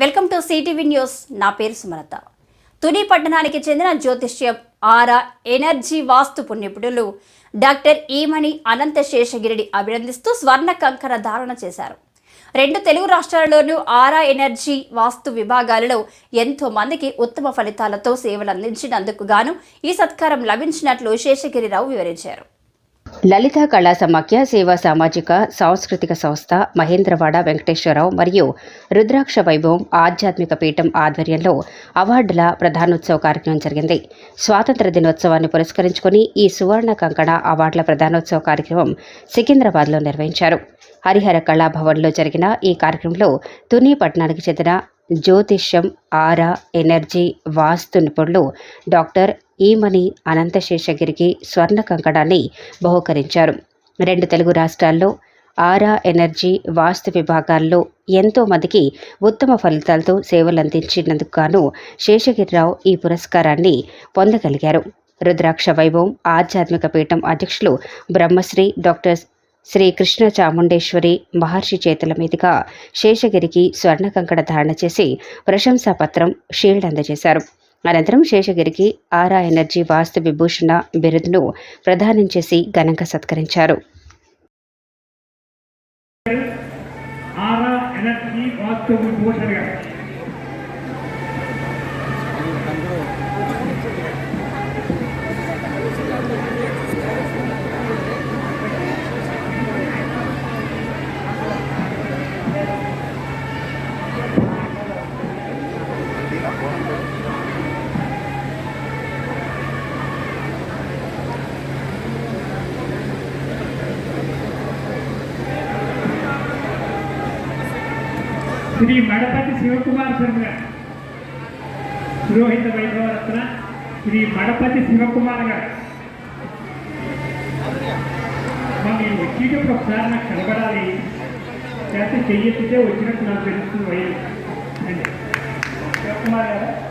Welcome to CTV news. నా పేరు సుమలత. తుని పట్టణానికి చెందిన జ్యోతిష్యం ఆరా ఎనర్జీ వాస్తు పుణ్యపుడులు డాక్టర్ ఈమణి అనంత శేషగిరిని అభినందిస్తూ స్వర్ణ కంకణ ధారణ చేశారు. రెండు తెలుగు రాష్ట్రాలలోనూ ఆరా ఎనర్జీ వాస్తు విభాగాలలో ఎంతో మందికి ఉత్తమ ఫలితాలతో సేవలు అందించినందుకు గాను ఈ సత్కారం లభించినట్లు శేషగిరిరావు వివరించారు. లలిత కళా సమాఖ్య సేవా సామాజిక సాంస్కృతిక సంస్థ మహేంద్రవాడ వెంకటేశ్వరరావు మరియు రుద్రాక్ష వైభవం ఆధ్యాత్మిక పీఠం ఆధ్వర్యంలో అవార్డుల ప్రధానోత్సవ కార్యక్రమం జరిగింది. స్వాతంత్ర దినోత్సవాన్ని పురస్కరించుకొని ఈ సువర్ణ కంకణ అవార్డుల ప్రధానోత్సవ కార్యక్రమం సికింద్రాబాద్లో నిర్వహించారు. హరిహర కళాభవన్లో జరిగిన ఈ కార్యక్రమంలో తుని పట్టణానికి చెందిన జ్యోతిష్యం ఆరా ఎనర్జీ వాస్తు నిపుణులు డాక్టర్ ఈమని అనంతశేషగిరికి స్వర్ణ కంకణాన్ని బహుకరించారు. రెండు తెలుగు రాష్ట్రాల్లో ఆరా ఎనర్జీ వాస్తు విభాగాల్లో ఎంతో మందికి ఉత్తమ ఫలితాలతో సేవలు అందించినందుకు గాను శేషగిరిరావు ఈ పురస్కారాన్ని పొందగలిగారు. రుద్రాక్ష వైభవం ఆధ్యాత్మిక పీఠం అధ్యక్షులు బ్రహ్మశ్రీ డాక్టర్ శ్రీ కృష్ణ చాముండేశ్వరి మహర్షి చేతుల మీదుగా శేషగిరికి స్వర్ణ కంకణ ధారణ చేసి ప్రశంసా పత్రం షీల్డ్ అందజేశారు. అనంతరం శేషగిరికి ఆరా ఎనర్జీ వాస్తు విభూషణ బిరుదును ప్రదానం చేసి ఘనంగా సత్కరించారు. Aura energy Vastu Vibhushana Shri Madapati Shivakumar Sharma garu. పురోహిత వైభవరత్న Shri మడపతి Shivakumar గారు. మా వచ్చేటప్పుడు ఒకసారి నాకు కనబడాలి. లేకపోతే చెయ్యొచ్చితే వచ్చినట్టు నాకు తెలుస్తుంది వయసు శివకుమార్ గారు.